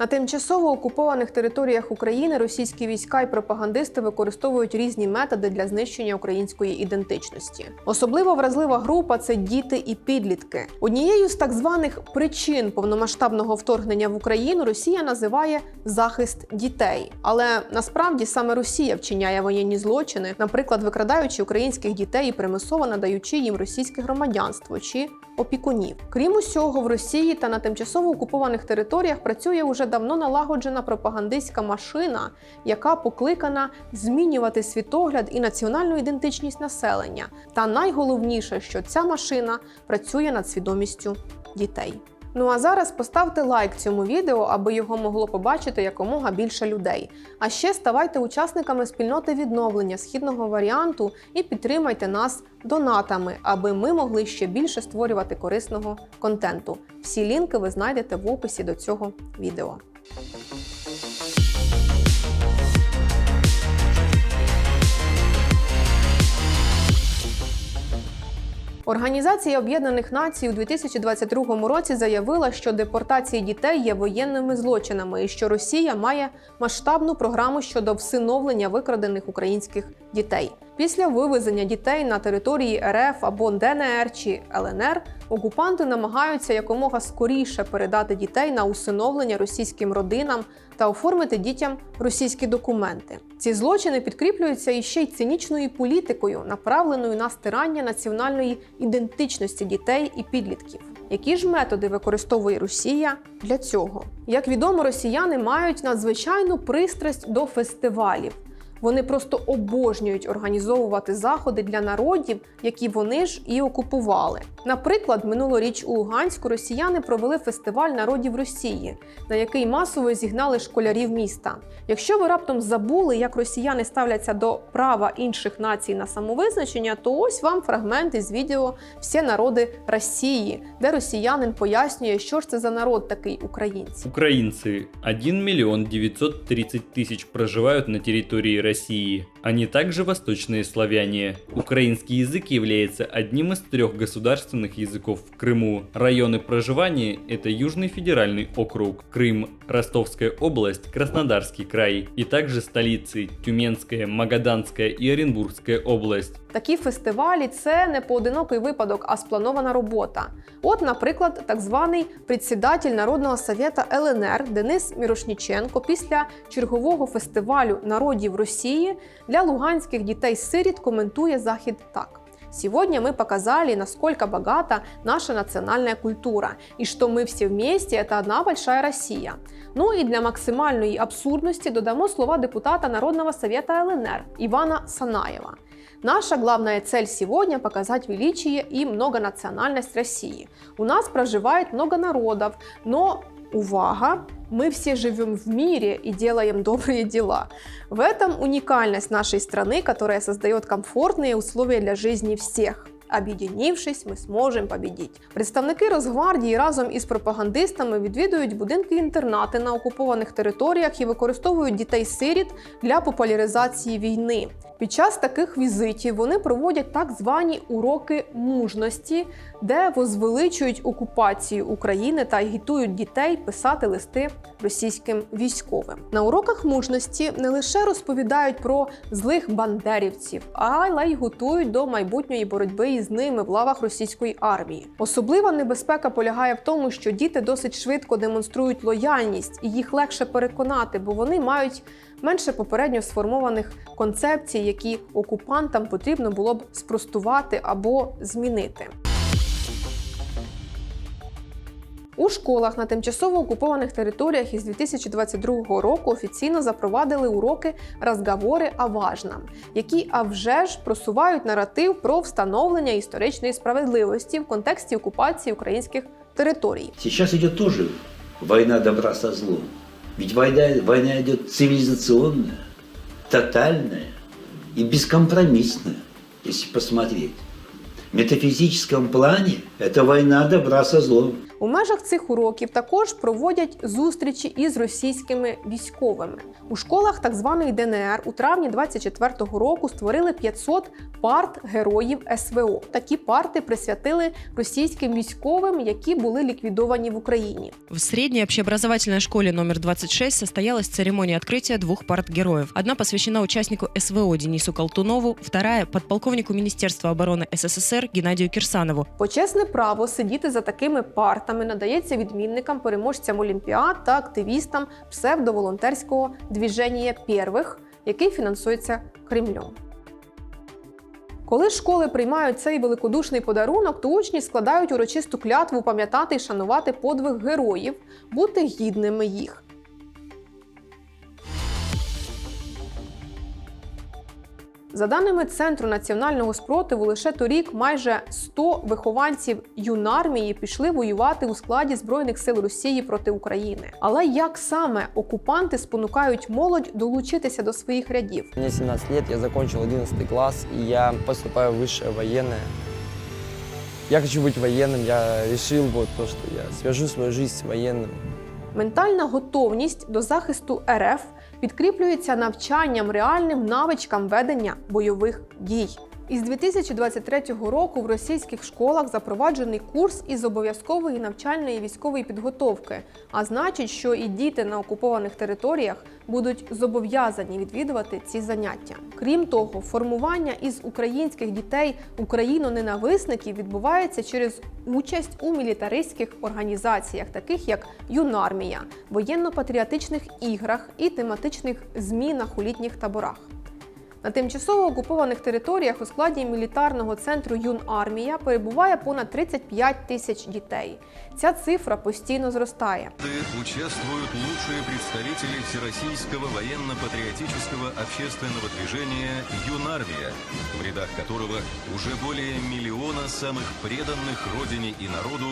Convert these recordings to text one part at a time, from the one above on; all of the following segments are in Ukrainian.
На тимчасово окупованих територіях України російські війська і пропагандисти використовують різні методи для знищення української ідентичності. Особливо вразлива група це діти і підлітки. Однією з так званих причин повномасштабного вторгнення в Україну Росія називає захист дітей. Але насправді саме Росія вчиняє воєнні злочини, наприклад, викрадаючи українських дітей і примусово надаючи їм російське громадянство чи опікунів. Крім усього, в Росії та на тимчасово окупованих територіях працює уже давно налагоджена пропагандистська машина, яка покликана змінювати світогляд і національну ідентичність населення. Та найголовніше, що ця машина працює над свідомістю дітей. Ну а зараз поставте лайк цьому відео, аби його могло побачити якомога більше людей. А ще ставайте учасниками спільноти відновлення східного варіанту і підтримайте нас донатами, аби ми могли ще більше створювати корисного контенту. Всі лінки ви знайдете в описі до цього відео. Організація Об'єднаних Націй у 2022 році заявила, що депортації дітей є воєнними злочинами і що Росія має масштабну програму щодо всиновлення викрадених українських дітей. Після вивезення дітей на території РФ або ДНР чи ЛНР окупанти намагаються якомога скоріше передати дітей на усиновлення російським родинам та оформити дітям російські документи. Ці злочини підкріплюються іще й цинічною політикою, направленою на стирання національної ідентичності дітей і підлітків. Які ж методи використовує Росія для цього? Як відомо, росіяни мають надзвичайну пристрасть до фестивалів. Вони просто обожнюють організовувати заходи для народів, які вони ж і окупували. Наприклад, минулоріч у Луганську росіяни провели фестиваль народів Росії, на який масово зігнали школярів міста. Якщо ви раптом забули, як росіяни ставляться до права інших націй на самовизначення, то ось вам фрагмент із відео Всі народи Росії, де росіянин пояснює, що ж це за народ такий українці. Украинцы 1 миллион 930 тысяч проживают на территории России. Они также восточные славяне. Украинский язык является одним из трех государственных языков в Крыму. Районы проживания – это Южный федеральный округ, Крым, Ростовская область, Краснодарский край и также столицы Тюменская, Магаданская и Оренбургская область. Такі фестивалі це не поодинокий випадок, а спланована робота. От, наприклад, так званий председатель Народного совета ЛНР Денис Мірошніченко після чергового фестивалю народів Росії для луганських дітей-сиріт коментує захід так. Сегодня мы показали, насколько богата наша национальная культура, и что мы все вместе – это одна большая Россия. Ну и для максимальної абсурдності додамо слова депутата Народного совета ЛНР Ивана Санаева. Наша главная цель сегодня – показать величие и многонациональность России. У нас проживает много народов, но увага, мы все живем в мире и делаем добрые дела. В этом уникальность нашей страны, которая создает комфортные условия для жизни всех. Об'єднавшись, ми зможемо побідіть. Представники Росгвардії разом із пропагандистами відвідують будинки-інтернати на окупованих територіях і використовують дітей-сиріт для популяризації війни. Під час таких візитів вони проводять так звані уроки мужності, де возвеличують окупацію України та агітують дітей писати листи російським військовим. На уроках мужності не лише розповідають про злих бандерівців, але й готують до майбутньої боротьби із ними в лавах російської армії. Особлива небезпека полягає в тому, що діти досить швидко демонструють лояльність і їх легше переконати, бо вони мають менше попередньо сформованих концепцій, які окупантам потрібно було б спростувати або змінити. У школах на тимчасово окупованих територіях із 2022 року офіційно запровадили уроки розговори о важном, які а вже ж просувають наратив про встановлення історичної справедливості в контексті окупації українських територій. Сейчас идет тоже война добра со злом. Ведь война, война идет цивилизационная, тотальная и бескомпромиссная, если посмотреть. В метафизическом плане это война добра со злом. У межах цих уроків також проводять зустрічі із російськими військовими. У школах так званої ДНР у травні 24-го року створили 500 парт героїв СВО. Такі парти присвятили російським військовим, які були ліквідовані в Україні. В средней общеобразовательной школе номер 26 состоялась церемония открытия двух парт героев. Одна посвящена участнику СВО Денису Колтунову, вторая – подполковнику Министерства обороны СССР Геннадию Кирсанову. Почесне право сидіти за такими партами надається відмінникам, переможцям олімпіад та активістам псевдоволонтерського двіження первих, який фінансується Кремлем. Коли школи приймають цей великодушний подарунок, то учні складають урочисту клятву пам'ятати і шанувати подвиг героїв, бути гідними їх. За даними Центру національного спротиву, лише торік майже 100 вихованців юнармії пішли воювати у складі збройних сил Росії проти України. Але як саме окупанти спонукають молодь долучитися до своїх рядів? Мне 17 лет, я закончил 11 класс, и я поступаю в высшее военное. Я хочу быть военным, я решил вот то, что я свяжу свою жизнь с военным. Ментальна готовність до захисту РФ підкріплюється навчанням реальним навичкам ведення бойових дій. Із 2023 року в російських школах запроваджений курс із обов'язкової навчальної військової підготовки, а значить, що і діти на окупованих територіях будуть зобов'язані відвідувати ці заняття. Крім того, формування із українських дітей україноненависників відбувається через участь у мілітаристських організаціях, таких як Юнармія, воєнно-патріотичних іграх і тематичних змінах у літніх таборах. На тимчасово окупованих територіях у складі мілітарного центру Юнармія перебуває понад 35 тисяч дітей. Ця цифра постійно зростає. участвуют лучшие представители Всероссийского военно-патриотического общественного движения «Юнармия», в рядах которого уже более миллиона самых преданных родине и народу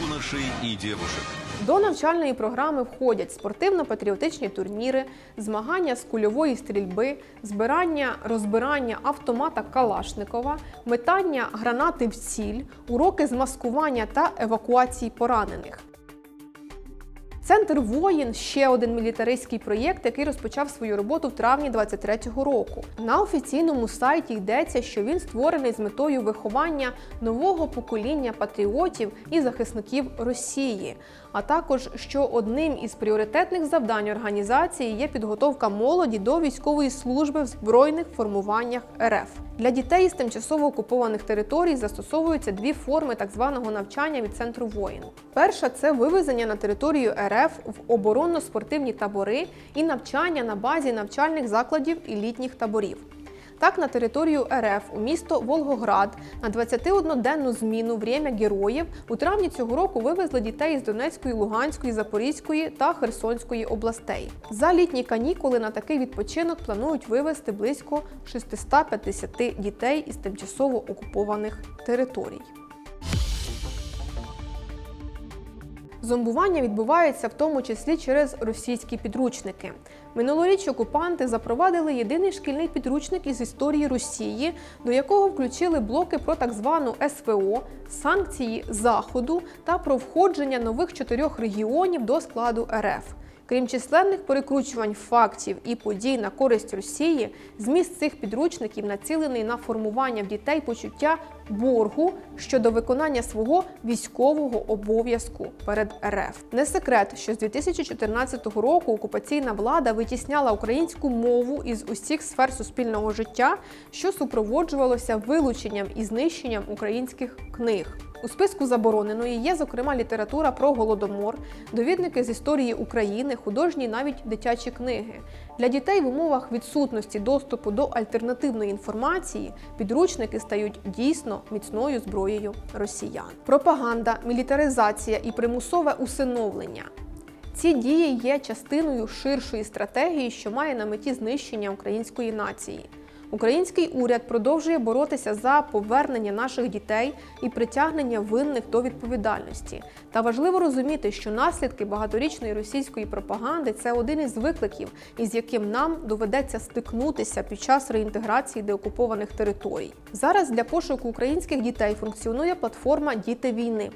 юношей и девушек. До навчальної програми входять спортивно-патріотичні турніри, змагання з кульової стрільби, збирання розбирання автомата Калашникова, метання гранати в ціль, уроки з маскування та евакуації поранених. Центр воїн ще один мілітаристський проєкт, який розпочав свою роботу в травні 23-го року. На офіційному сайті йдеться, що він створений з метою виховання нового покоління патріотів і захисників Росії, а також що одним із пріоритетних завдань організації є підготовка молоді до військової служби в збройних формуваннях РФ. Для дітей з тимчасово окупованих територій застосовуються дві форми так званого навчання від центру воїн. Перша це вивезення на територію РФ в оборонно-спортивні табори і навчання на базі навчальних закладів і літніх таборів. Так, на територію РФ у місто Волгоград на 21-денну зміну «Время героїв у травні цього року вивезли дітей із Донецької, Луганської, Запорізької та Херсонської областей. За літні канікули на такий відпочинок планують вивезти близько 650 дітей із тимчасово окупованих територій. Зомбування відбувається в тому числі через російські підручники. Минулоріч окупанти запровадили єдиний шкільний підручник із історії Росії, до якого включили блоки про так звану СВО, санкції Заходу та про входження нових чотирьох регіонів до складу РФ. Крім численних перекручувань фактів і подій на користь Росії, зміст цих підручників націлений на формування в дітей почуття боргу щодо виконання свого військового обов'язку перед РФ. Не секрет, що з 2014 року окупаційна влада витісняла українську мову із усіх сфер суспільного життя, що супроводжувалося вилученням і знищенням українських книг. У списку забороненої є, зокрема, література про голодомор, довідники з історії України, художні навіть дитячі книги. Для дітей в умовах відсутності доступу до альтернативної інформації підручники стають дійсно міцною зброєю росіян. Пропаганда, мілітаризація і примусове усиновлення. Ці дії є частиною ширшої стратегії, що має на меті знищення української нації. Український уряд продовжує боротися за повернення наших дітей і притягнення винних до відповідальності. Та важливо розуміти, що наслідки багаторічної російської пропаганди це один із викликів, із яким нам доведеться стикнутися під час реінтеграції деокупованих територій. Зараз для пошуку українських дітей функціонує платформа Діти війни.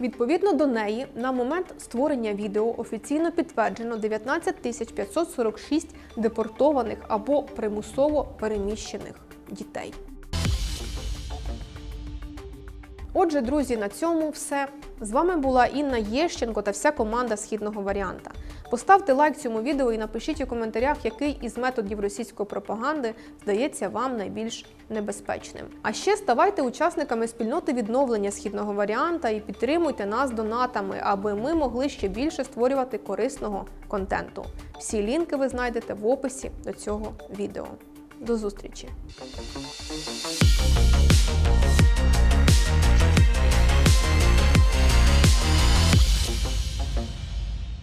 Відповідно до неї, на момент створення відео офіційно підтверджено 19 546 депортованих або примусово переміщених дітей. Отже, друзі, на цьому все. З вами була Інна Єщенко та вся команда східного варіанта. Поставте лайк цьому відео і напишіть у коментарях, який із методів російської пропаганди здається вам найбільш небезпечним. А ще ставайте учасниками спільноти відновлення східного варіанта і підтримуйте нас донатами, аби ми могли ще більше створювати корисного контенту. Всі лінки ви знайдете в описі до цього відео. До зустрічі!